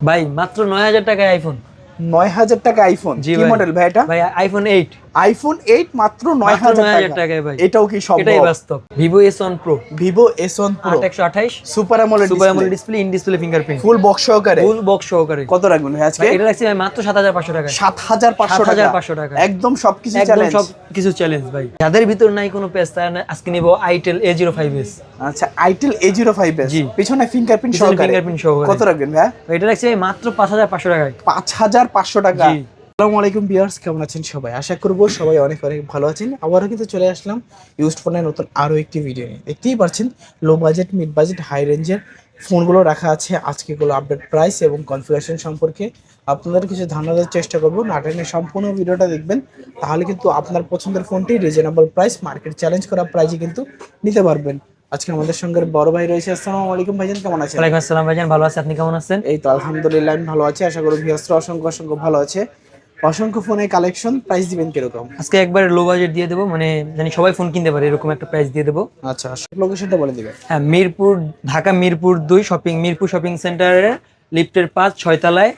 ভাই মাত্র নয় হাজার টাকায় আইফোন নয় হাজার টাকা আইফোন জি কি। মডেল ভাই এটা? ভাই আইফোন এইট আইফোন এইট মাত্র নয় হাজার 9,000 টাকা। টাকায় ভাই। এটাও কি এটাই বাস্তব। Vivo S one pro Vivo S one pro আট একশো আঠাইশ। Super AMOLED super AMOLED display in display fingerprint full box সহকারে। ফুল বক্স সহকারে। কত রাখবেন ভাই আজকে? এটা রাখছি ভাই মাত্র সাত হাজার পাঁচশো টাকা সাত হাজার পাঁচশো টাকা। 7,500 টাকা। একদম সবকিছু চ্যালেঞ্জ সব কিছু চ্যালেঞ্জ ভাই। যাদের ভিতর নাই কোনো পেজ তারা আজকে নিবো itel A zero five S আচ্ছা itel A zero five S জি। পিছনে ফিঙ্গারপ্রিন্ট সহকারে। fingerprint সহকারে। কত রাখবেন ভাই এটা রাখছি ভাই মাত্র পাঁচ হাজার পাঁচশো টাকায়। পাঁচ হাজার পাঁচশো টাকা। জি। আসসালামু আলাইকুম বিয়ার্স কেমন আছেন সবাই? আশা করব সবাই অনেক অনেক ভালো আছেন। আবারও কিন্তু চলে আসলাম ইউজড ফোনের নতুন আরও একটি ভিডিও নিয়ে। দেখতেই পাচ্ছেন low budget mid budget high রেঞ্জের ফোনগুলো রাখা আছে। আজকেগুলো আপডেট প্রাইস এবং কনফিগারেশন সম্পর্কে আপনাদের কিছু ধারণা দেওয়ার চেষ্টা করব। নাটেনে সম্পূর্ণ ভিডিওটা দেখবেন তাহলে কিন্তু আপনার পছন্দের ফোনটি রিজনেবল প্রাইস মার্কেট চ্যালেঞ্জ করা প্রাইসে কিন্তু নিতে পারবেন। আজকে আমাদের সঙ্গে বড় ভাই রয়েছে। আসসালামু আলাইকুম ভাইজান কেমন আছেন? ওয়ালাইকুম আসসালাম ভাইজান ভালো আছে আপনি কেমন আছেন? এই তো আলহামদুলিল্লাহ আমি ভালো আছি। আশা করি অসংখ্য অসংখ্য ভালো আছে। অসংখ্য ফোনের কালেকশন প্রাইস দিবেন কীরকম? আজকে একবার লো বাজেট দিয়ে দেবো মানে জানি সবাই ফোন কিনতে পারে এরকম একটা প্রাইস দিয়ে দেবো। আচ্ছা লোকেশনটা বলে দিবেন। হ্যাঁ মিরপুর ঢাকা মিরপুর দুই শপিং মিরপুর শপিং সেন্টারের লিফটের পাঁচ ছয়তলায়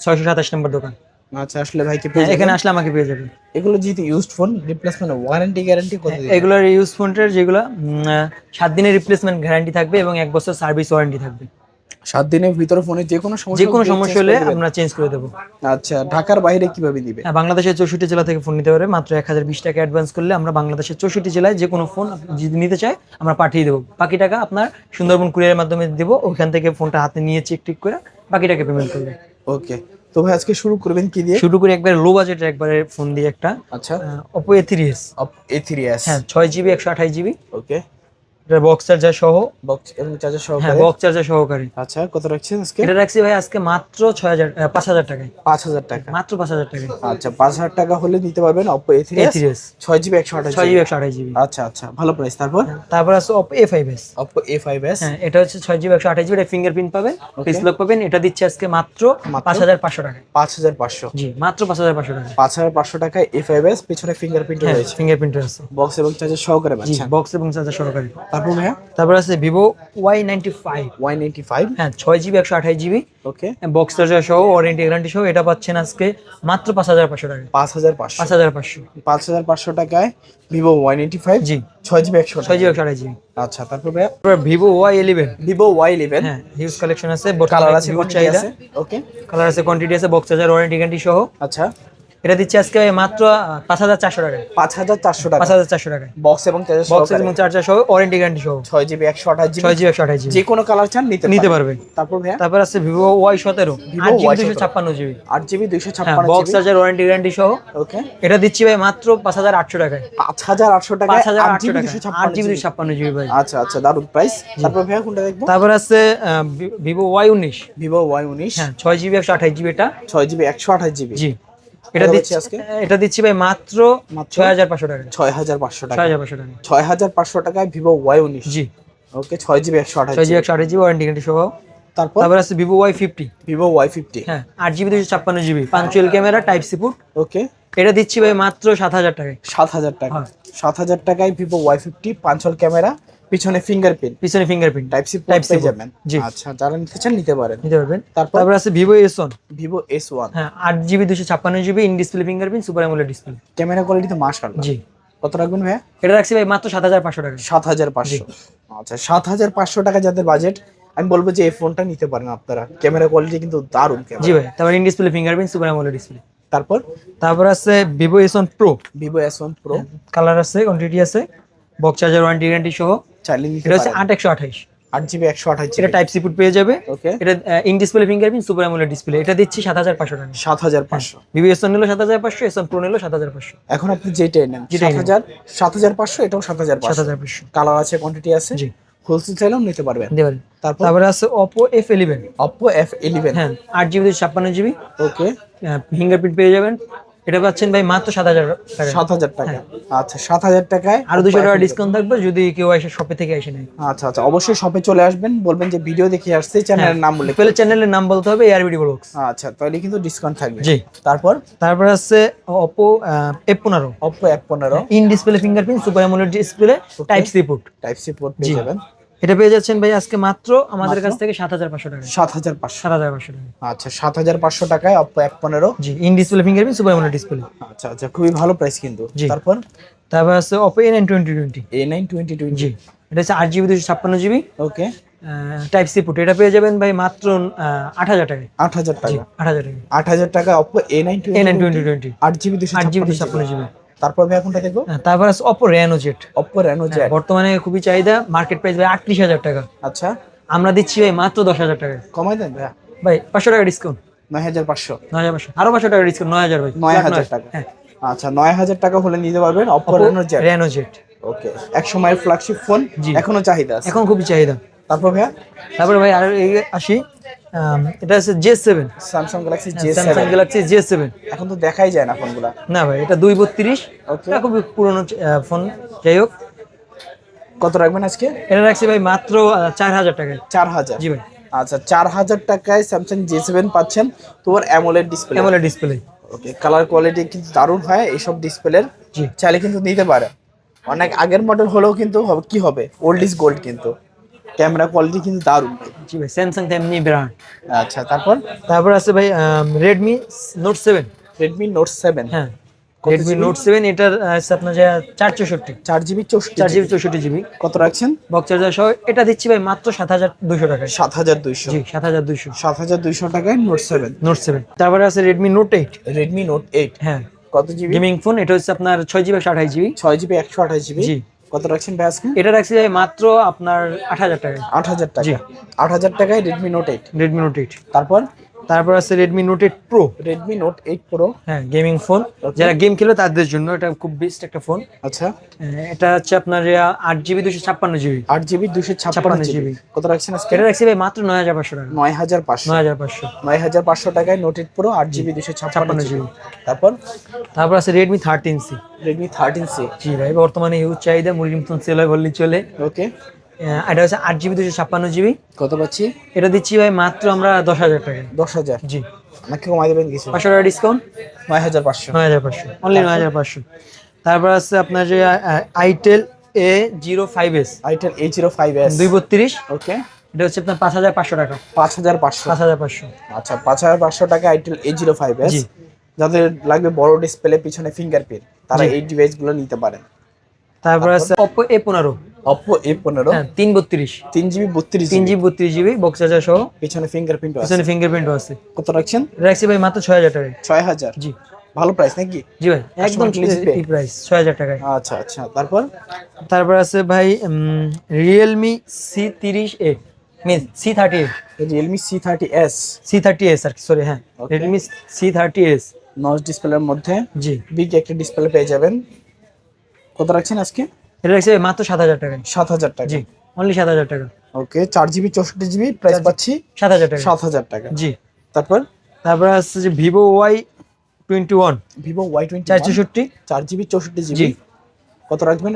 ছয়শো সাতাশ নম্বর দোকান। আচ্ছা আসলে ভাই কি হ্যাঁ, এখানে আসলে আমাকে পেয়ে যাবেন। এগুলো যেহেতু used phone replacement warranty guarantee কত দিবেন? এগুলোর ইউজ ফোনটার যেগুলো সাত দিনের রিপ্লেসমেন্ট গ্যারান্টি থাকবে এবং এক বছর সার্ভিস ওয়ারেন্টি থাকবে। সাত দিনের ভিতরে ফোনে যে কোনো সমস্যা যে কোনো হলে সমস্যা হলে আমরা চেঞ্জ করে দেবো। আচ্ছা ঢাকার বাইরে কীভাবে দিবে? হ্যাঁ, বাংলাদেশের চৌষট্টি জেলা থেকে ফোন নিতে পারে। মাত্র এক হাজার বিশ টাকা অ্যাডভান্স করলে আমরা বাংলাদেশের চৌষট্টি জেলায় যে কোনো ফোন যদি নিতে চায় আমরা পাঠিয়ে দেবো। বাকি টাকা আপনার সুন্দরবন কুরিয়ারের মাধ্যমে দেবো। ওখান থেকে ফোনটা হাতে নিয়ে চেক টিক করে বাকি টাকা পেমেন্ট করবে। ওকে তো ভাই আজকে শুরু করবেন কি দিয়ে? শুরু করে একবার লো বাজেটের একবারে ফোন দিয়ে একটা। আচ্ছা। থ্রি এস এ থ্রি হ্যাঁ ছয় জিবি একশো আঠাশ জিবি ওকে। এটা বক্স চার্জার সহ। বক্স চার্জার হ্যাঁ সহকারে? বক্স চার্জার সহকারে। আচ্ছা কত রাখছেন আজকে? এটা রাখছি ভাই আজকে মাত্র ছয় হাজার আহ, পাঁচ হাজার টাকায়। পাঁচ হাজার টাকা। মাত্র পাঁচ হাজার টাকায়। আচ্ছা পাঁচ হাজার টাকা হলে নিতে পারবেন জিবি একশো জিবি একশো আঠাশ জিবি আচ্ছা আচ্ছা ভালো প্রাইস তারপর? তারপর আছে ফাইভ এস অপো এ হ্যাঁ এটা হচ্ছে ছয় জিবি একশো আঠাশ জিবি এটা ফিঙ্গারপ্রিন্ট পাবেন ফেস লক পাবেন এটা দিচ্ছে আজকে মাত্র পাঁচ হাজার পাঁচশো টাকায়। পাঁচ হাজার পাঁচশো। জি মাত্র পাঁচ হাজার পাঁচশো টাকা পাঁচ হাজার পাঁচশো টাকায় এ ফাইভ এস পিছনে ফিঙ্গারপ্রিন্ট হ্যাঁ রয়েছে। ফিঙ্গারপ্রিন্ট আছে। বক্স এবং চার্জার সহকারে পাচ্ছেন। বক্স এবং চার্জার সহকারী। তারপর ভাইয়া? তারপর আছে Vivo Y ninety five Y ninety five হ্যাঁ ছয় জিবি একশো আঠাশ জিবি ওকে। বক্স চার্জার সহ ওয়ারেন্টি গ্যারান্টি সহ এটা পাচ্ছেন আজকে মাত্র পাঁচ হাজার পাঁচশো টাকা। পাঁচ হাজার পাঁচশো। পাঁচ হাজার পাঁচশো। পাঁচ হাজার পাঁচশো টাকায় ভিভো ওয়াই নাইনটি ফাইভ জি। ছয় জিবি একশো ছয় জিবি একশো আঠাশ জিবি আচ্ছা তারপর ভাইয়া? Vivo Y eleven Vivo Y eleven হ্যাঁ হিউজ কালেকশন আছে কালার আছে ভিভোর চাহিদা। আছে ওকে কালার আছে কোয়ান্টিটি আছে বক্স চার্জার ওয়ারেন্টি গ্যারান্টি সহ। আচ্ছা। এটা দিচ্ছে আজকে মাত্র পাঁচ হাজার চারশো টাকায়। পাঁচ হাজার চারশো টাকা। পাঁচ হাজার চারশো টাকায়। বক্স এবং বক্স এবং চার্জার সহ ওয়ারেন্টি গ্যারান্টি সহ। ছয় জিবি একশো আঠাশ জিবি ছয় জিবি একশো আঠাশ জিবি যে কোনো কালার চান নিতে নিতে পারবে তারপর তারপর আছে ভিভো ওয়াই সতেরো আট জিবি দুশো ছাপ্পান্ন জিবি আট জিবি দুইশো হ্যাঁ ছাপ্পান্ন বক্স চার্জার ওয়ারেন্টি গ্যারান্টি সহ। ওকে এটা দিচ্ছি ভাই মাত্র পাঁচ হাজার আটশো টাকায়। পাঁচ হাজার আটশো টাকা পাঁচ হাজার আটশো টাকা দুশো আট ছাপ্পান্ন জিবি দুশো ছাপ্পান্ন জিবি ভাই। আচ্ছা আচ্ছা দারুণ প্রাইস তারপর ভাইয়া কোনটা দেখব? তারপর আছে ভিভো ওয়াই উনিশ। ভিভো ওয়াই উনিশ। হ্যাঁ ছয় জিবি একশো আঠাশ জিবি এটা। ছয় জিবি একশো আঠাশ জিবি জি। এটা দিচ্ছি আজকে? এটা দিচ্ছি ভাই মাত্র মাত্র? ছয় হাজার পাঁচশো টাকা। ছয় হাজার পাঁচশো ছয় টাকা। হাজার পাঁচশো টাকা। ছয় হাজার পাঁচশো টাকায় ভিভো ওয়াই উনিশ। জি। ওকে ছয় জিবি একশো আঠাশ ছয় জিবি একশো আঠাশ জিবি ওয়ারেন্টি গ্যারান্টি সহ। তারপর? তারপর আছে Vivo Y fifty Vivo Y fifty হ্যাঁ আট জিবি দুশো ছাপ্পান্ন GB punctual camera type C port okay এটা দিচ্ছি ভাই মাত্র সাত হাজার টাকায়। সাত হাজার টাকা। হ্যাঁ। সাত হাজার টাকায় ভিভো ওয়াই ফিফটি পাঁচল ক্যামেরা পিছনে ফিঙ্গারপ্রিন্ট পিছনে ফিঙ্গারপ্রিন্ট টাইপ সি পেয়ে port, যাবেন। জি। আচ্ছা যারা নিতে চান নিতে পারেন। নিতে পারবেন। তারপর? তারপর আছে Vivo S one Vivo S one হ্যাঁ আট জিবি দুশো ছাপ্পান্ন GB in display fingerprint super AMOLED display camera quality তো মাশাআল্লাহ। জি। কত রাখবেন ভাইয়া? এটা রাখছি ভাই মাত্র সাত হাজার পাঁচশো টাকা। সাত হাজার পাঁচশো। আচ্ছা সাত হাজার পাঁচশো টাকা যাদের বাজেট আমি বলব যে এই ফোনটা নিতে পারেন আপনারা। ক্যামেরা কোয়ালিটি কিন্তু দারুণ জি ভাই তারপর in display fingerprint super AMOLED display তারপর? তারপর আছে Vivo S one Pro Vivo S one Pro colour আছে কোয়ান্টিটি আছে বক্স চার্জার ওয়ারেন্টি গ্যারান্টি সহ। চাইলে এটা হচ্ছে আট একশো আঠাইশ আট জিবি একশো আঠাশ এটা টাইপ সি পেয়ে যাবে। ওকে এটা in display fingerprint super AMOLED display এটা দিচ্ছি সাত হাজার পাঁচশো টাকা। সাত হাজার পাঁচশো। ভিভো এস নিলো সাত হাজার পাঁচশো এস প্রো নিলো সাত হাজার পাঁচশো। এখন আপনি যেটাই নেন। সাত। হাজার সাত হাজার পাঁচশো এটাও সাত হাজার সাত হাজার পাঁচশো। কালার আছে কোয়ান্টিটি আছে। জি। হোলসেল চাইলেও নিতে পারবেন। তারপর? তারপরে আছে F eleven Oppo F eleven হ্যাঁ আট জিবি ছাপ্পান্ন জিবি। ওকে ফিঙ্গারপ্রিন্ট পেয়ে যাবেন। এটা পাচ্ছেন ভাই মাত্র সাত হাজার টাকা সাত হাজার টাকা। আচ্ছা সাত হাজার টাকায় আরও দুশো টাকা ডিসকাউন্ট থাকবে যদি কেউ এসে শপে থেকে এসে নেয়। আচ্ছা আচ্ছা অবশ্যই শপে চলে আসবেন বলবেন যে ভিডিও দেখে আসছে চ্যানেলের নাম বলে। পেলে চ্যানেলের নাম বলতে হবে এআরবিডি ব্লগস আচ্ছা তাহলে কিন্তু ডিসকাউন্ট থাকবে। জি। তারপর? তারপর আছে ওপো এফ পনেরো। অপো এফ পনেরো। In display fingerprint super AMOLED display type C port type C port পেয়ে যাবেন। এটা পেয়ে যাচ্ছেন ভাই আজকে মাত্র আমাদের কাছ থেকে সাত হাজার পাঁচশো টাকা। সাত হাজার পাঁচশো। সাত হাজার পাঁচশো টাকা। আচ্ছা সাত হাজার পাঁচশো টাকায় অপ্পো এক পনেরো। জি in display fingerprint super mono display. আচ্ছা আচ্ছা খুবই ভালো প্রাইস কিন্তু। জি। তারপর? তারপর আছে Oppo A nine twenty twenty A nine twenty twenty জি এটা হচ্ছে আট জিবি দুশো ছাপ্পান্ন GB. Okay type C port এটা পেয়ে যাবেন ভাই মাত্র আট হাজার টাকায়। আট হাজার টাকা। আট হাজার টাকা আট হাজার টাকা Oppo A nine A nine twenty twenty আট জিবি দুশো আট জিবি দুশো ছাপ্পান্ন জিবি। তারপর ভাই কোনটা দেখব? তারপর আছে অপ্পো রেনো জ্যাক বর্তমানে খুবই চাহিদা মার্কেট প্রাইস ভাই আটত্রিশ হাজার টাকা। আচ্ছা। আমরা দিচ্ছি ভাই মাত্র দশ হাজার টাকায় কমাই দেন ভাইয়া। ভাই পাঁচশো টাকা ডিসকাউন্ট নয় হাজার পাঁচশো। নয় হাজার পাঁচশো। আরও পাঁচশো টাকা ডিসকাউন্ট নয় হাজার ভাই। নয় Flat হাজার টাকা। হ্যাঁ। আচ্ছা নয় হাজার টাকা হলে নিতে পারবেন অপ্পো অপো রেনো জ্যাক র্যানো ওকে এক সময়ের ফ্ল্যাগশিপ ফোন এখনও চাহিদা আছে। এখন খুবই চাহিদা। তারপর ভাইয়া? তারপরে ভাই আর আসি। এটা আছে J seven Samsung Galaxy J Samsung Galaxy J seven এখন তো দেখাই যায় না ফোনগুলা। না ভাই এটা দুই বত্রিশ। খুবই পুরোনো ফোন। যাই হোক। কত রাখবেন আজকে? এটা রাখছি ভাই মাত্র চার হাজার টাকায়। চার হাজার? জি ভাই। আচ্ছা চার হাজার টাকায় স্যামসাং জে সেভেন পাচ্ছেন তোমার AMOLED display AMOLED display okay colour quality কিন্তু দারুণ হয় এইসব ডিসপ্লের জি। চাইলে কিন্তু নিতে পারে অনেক আগের মডেল হলেও কিন্তু হবে কি হবে? ওল্ড ইজ গোল্ড কিন্তু। ক্যামেরা কোয়ালিটি কিন্তু দারুণ। জি ভাই স্যামসাং তেমনি ব্র্যান্ড আচ্ছা তারপর? তারপর আছে ভাই Redmi Note seven Redmi Note seven হ্যাঁ রেডমি? নোট সেভেন এটার আছে আপনার যে চার চৌষট্টি। চার জিবি চৌষট্টি চার জিবি চৌষট্টি জিবি কত রাখছেন? বক্স চার্জার সহ এটা দিচ্ছি ভাই মাত্র সাত হাজার দুশো টাকায়। সাত হাজার দুইশো। জি সাত হাজার দুশো সাত হাজার দুইশো টাকায় নোট সেভেন নোট সেভেন তারপরে আছে Redmi Note eight Redmi Note eight হ্যাঁ। কত জিবি গেমিং ফোন এটা হচ্ছে আপনার ছয় জিবি একশো আঠাশ জিবি ছয় জিবি একশো আঠাশ জিবি জি। কত রাখছেন ভাই আজকে? এটা রাখছি ভাই মাত্র আপনার আট হাজার টাকায় আট হাজার। টাকা। আট হাজার টাকায় Redmi Note eight Redmi Note eight তারপর? তারপর আছে Redmi Note eight Pro Redmi Note eight Pro হ্যাঁ গেমিং ফোন যারা গেম খেলে তাদের জন্য এটা খুব বেস্ট একটা ফোন আচ্ছা। এটা হচ্ছে আপনার আট জিবি দুশো ছাপ্পান্ন জিবি আট জিবি দুশো ছাপ্পান্ন জিবি কত রাখছেন এটা রাখছি ভাই মাত্র নয় হাজার পাঁচশো টাকা। নয় হাজার পাঁচশো। নয় হাজার পাঁচশো। নয় হাজার পাঁচশো টাকায় নোট এইট প্রো আট জিবি দুশো ছাপ্পান্ন জিবি তারপর? তারপর আছে Redmi thirteen C Redmi thirteen C জি ভাই বর্তমানে ইউজ চাহিদা মুরগির মতন সেল হয় বললেই চলে। ওকে এটা হচ্ছে আট জিবি দুশো ছাপ্পান্ন জিবি। কত পাচ্ছি? এটা দিচ্ছি ভাই মাত্র আমরা দশ হাজার টাকায় দশ হাজার? জি। নাকি কমাই দেবেন কিছু? পাঁচশো টাকা ডিসকাউন্ট নয় হাজার পাঁচশো। নয় হাজার পাঁচশো। অনলি নয় হাজার পাঁচশো। তারপর আছে আপনার যে itel A zero five S itel eight zero five S দুই বত্রিশ ওকে। এটা হচ্ছে আপনার পাঁচ হাজার পাঁচশো টাকা। পাঁচ হাজার পাঁচশো। পাঁচ হাজার পাঁচশো। আচ্ছা পাঁচ হাজার পাঁচশো টাকা itel eight zero five S যাদের লাগবে বড় ডিসপ্লে পিছনে ফিঙ্গারপ্রিন্ট তারা এই ডিভাইসগুলো নিতে পারেন। তারপর আছে অপো এ পনেরো। অপো এ পনেরো তিন বত্রিশ। তিন জিবি বত্রিশ তিন জিবি বত্রিশ জিবি বক্স চার্জার সহ। পিছনে ফিঙ্গারপ্রিন্ট আছে। পিছনে ফিঙ্গারপ্রিন্টও আছে। কত রাখছেন? রাখছি ভাই মাত্র ছয় হাজার টাকায়। ছয় হাজার? জি। ভালো প্রাইস নাকি? জি ভাই একদম Customer প্রাইস ছয় হাজার টাকায়। আচ্ছা আচ্ছা। তারপর? তারপর আছে ভাই রিয়েলমি সি তিরিশ I mean C thirty Realme C thirty S C thirty S R sorry হ্যাঁ. Redmi C thirty S notch ডিসপ্লের মধ্যে জি। বিগ একটা ডিসপ্লে পেয়ে যাবেন। কত রাখছেন আজকে? এটা রাখছি মাত্র সাত হাজার টাকায়। সাত হাজার টাকা। জি অনলি সাত হাজার টাকা। ওকে চার জিবি চৌষট্টি জিবি প্রাইস পাচ্ছি সাত হাজার টাকা। সাত হাজার টাকা। জি। তারপর? তারপর আছে যে Vivo Y twenty one Vivo Y twenty চার চৌষট্টি চার জিবি চৌষট্টি জিবি কত রাখবেন?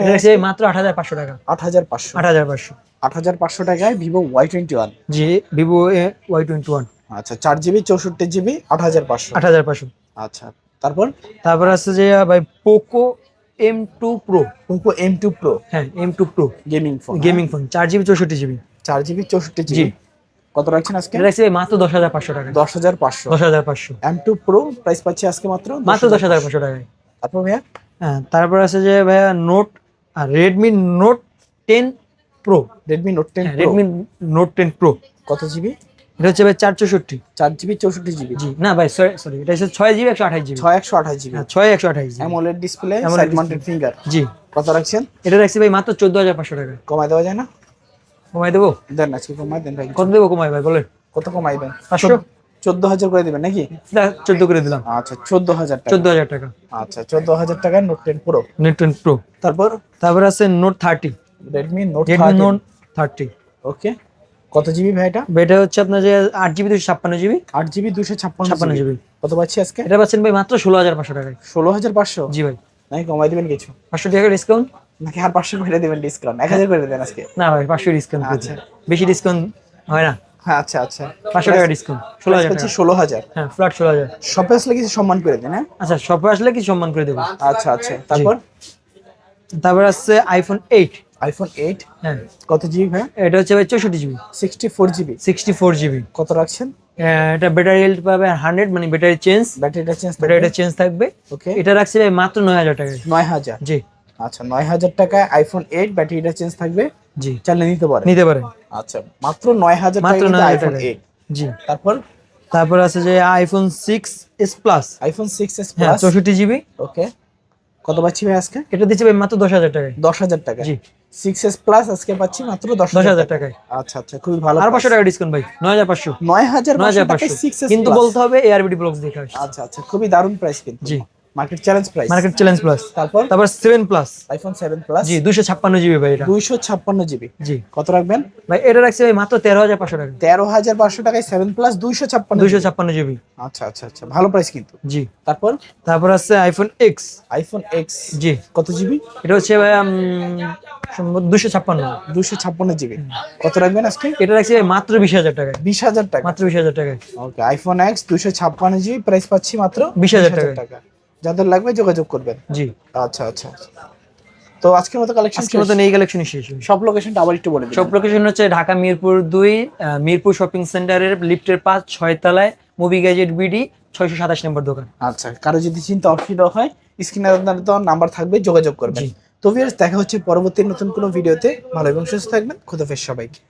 মাত্র আট হাজার পাঁচশো টাকা। আট হাজার পাঁচশো। আট হাজার পাঁচশো। আট হাজার পাঁচশো টাকায় ভিভো ওয়াই টোয়েন্টি ওয়ান জি ভিভো ওয়াই টোয়েন্টি ওয়ান আচ্ছা চার জিবি চৌষট্টি জিবি আট হাজার পাঁচশো। আট হাজার পাঁচশো। আচ্ছা তারপর? তারপর আছে যে ভাই Poco M two Pro Poco M two Pro হ্যাঁ M two Pro gaming phone gaming phone চার জিবি চৌষট্টি জিবি। চার জিবি চৌষট্টি জিবি। কত রাখছেন আজকে? রাখছি মাত্র দশ হাজার পাঁচশো টাকা দশ হাজার পাঁচশো। দশ হাজার পাঁচশো। এম টু প্রো প্রাইস পাচ্ছি আজকে মাত্র মাত্র দশ হাজার পাঁচশো। টাকায়। তারপর ভাইয়া? হ্যাঁ তারপর আছে যে ভাইয়া নোট আর Redmi Note ten Pro Redmi Note ten Redmi Note ten Pro কত জিবি? এটা হচ্ছে ভাই চার চৌষট্টি। চার জিবি চৌষট্টি জিবি। জি না ভাই সরি এটা হচ্ছে ছয় জিবি একশো আঠাশ জিবি। ছয় একশো আঠাশ জিবি। হ্যাঁ ছয় একশো আঠাশ GB. AMOLED display side mounted finger জি। কত রাখছেন? এটা রাখছি ভাই মাত্র চোদ্দ হাজার পাঁচশো টাকা। কমাই দেওয়া যায় না? কমাই দেবো? দেন আজকে কমাই দেন ভাই। কত দেবো কমাই ভাই বলেন। কত কমাইবেন পাঁচশো? চোদ্দ হাজার করে দিবেন নাকি? চোদ্দ করে দিলাম। আচ্ছা চোদ্দ হাজার চোদ্দ হাজার টাকা। আচ্ছা চোদ্দ হাজার টাকায় Note ten Pro Note ten Pro তারপর? তারপর আছে Note thirty Redmi Note Redmi Note thirty okay কত জিবি ভাই এটা? এটা হচ্ছে আপনার যে আট জিবি দুশো ছাপ্পান্ন জিবি। আট জিবি দুশো ছাপ্পান্ন ছাপ্পান্ন জিবি। কত পাচ্ছি আজকে? এটা পাচ্ছেন ভাই মাত্র ষোলো হাজার পাঁচশো টাকায়। ষোলো হাজার পাঁচশো? জি ভাই। নাকি কমাই দিবেন কিছু? পাঁচশো টাকা ডিসকাউন্ট নাকি আর পাঁচশো করে দেবেন ডিসকাউন্ট এক হাজার করে দেবেন আজকে। না ভাই পাঁচশো ডিসকাউন্ট আচ্ছা। বেশি ডিসকাউন্ট হয় না। হ্যাঁ আচ্ছা আচ্ছা। পাঁচশো টাকা ডিসকাউন্ট ষোলো হাজার ষোলো হাজার। হ্যাঁ ফ্ল্যাট ষোলো হাজার। শপে আসলে কিছু সম্মান করে দেন হ্যাঁ? আচ্ছা শপে আসলে কি সম্মান করে দেবো। আচ্ছা আচ্ছা। তারপর? তারপর আসছে আইফোন এইট আইফোন এইট হ্যাঁ। কত জিবি ভাই এটা হচ্ছে ভাই চৌষট্টি GB sixty four GB sixty four GB কত রাখছেন? এটা ব্যাটারি হেলথ পাবে হান্ড্রেড মানে ব্যাটারি চেঞ্জ ব্যাটারিটা চেঞ্জ ব্যাটারিটা চেঞ্জ থাকবে? ওকে এটা রাখছি ভাই মাত্র নয় হাজার টাকায়। নয় হাজার? জি। আচ্ছা নয় হাজার টাকায় আইফোন এইট ব্যাটারিটা চেঞ্জ থাকবে? জি। চালিয়ে নিতে পারে নিতে পারেন। আচ্ছা মাত্র নয় হাজার মাত্র টাকা নয় হাজার আইফোন এইট জি। তারপর? তারপর আছে যে iPhone six S plus iPhone six S হ্যাঁ প্লাস চৌষট্টি জিবি ওকে কত পাচ্ছি ভাই আজকে? এটা দিচ্ছে ভাই মাত্র দশ হাজার টাকায়। দশ হাজার টাকা জি। সিক্স এস প্লাস আজকে পাচ্ছি মাত্র দশ দশ হাজার টাকায়। আচ্ছা আচ্ছা খুবই ভালো আর পাঁচশো টাকা ডিসকাউন্ট ভাই নয় হাজার পাঁচশো। নয় হাজার নয় হাজার পাঁচশো। কিন্তু বলতে হবে এআরবিডি ব্লগস দেখে আচ্ছা আচ্ছা খুবই দারুণ প্রাইস কিন্তু। জি। Market challenge price market challenge plus তারপর? তারপর seven plus iPhone seven plus জি দুশো ছাপ্পান্ন জিবি ভাই এটা। দুইশো ছাপ্পান্ন জিবি জি। কত রাখবেন? ভাই এটা রাখছে ভাই মাত্র তেরো হাজার পাঁচশো টাকা। তেরো হাজার পাঁচশো টাকায় সেভেন প্লাস দুইশো ছাপ্পান্ন দুশো ছাপ্পান্ন জিবি আচ্ছা আচ্ছা আচ্ছা। ভালো প্রাইস কিন্তু। জি। তারপর? তারপর আছে আইফোন এক্স আইফোন এক্স জি। কত জিবি এটা হচ্ছে ভাই দুশো ছাপ্পান্ন। দুশো ছাপ্পান্ন জিবি কত রাখবেন আজকে? এটা রাখছি ভাই মাত্র বিশ হাজার টাকায়। বিশ হাজার টাকা। মাত্র বিশ হাজার টাকায়। ওকে আইফোন এক্স দুশো ছাপ্পান্ন জিবি প্রাইস পাচ্ছি মাত্র 20,000 টাকা। যাদের লাগবে যোগাযোগ করবেন। জি। আচ্ছা আচ্ছা আচ্ছা। তো আজকের মতো কালেকশন আজকের মতন এই কালেকশন শেষ সব লোকেশনটা আবার একটু বলে দিন। সব লোকেশন হচ্ছে ঢাকা মিরপুর দুই মিরপুর শপিং সেন্টারের লিফটের পাঁচ ছয় তলায় মুভি গ্যাজেট বিডি ছয়শো সাতাশ নম্বর দোকান। আচ্ছা কারও যদি চিন্তা অসুবিধা হয় স্ক্রিনে আপনার তো নাম্বার থাকবে যোগাযোগ করবেন। তো ভিউয়ার্স দেখা হচ্ছে পরবর্তী নতুন কোনো ভিডিওতে ভালো এবং সুস্থ থাকবেন খুদাফেজ সবাইকে।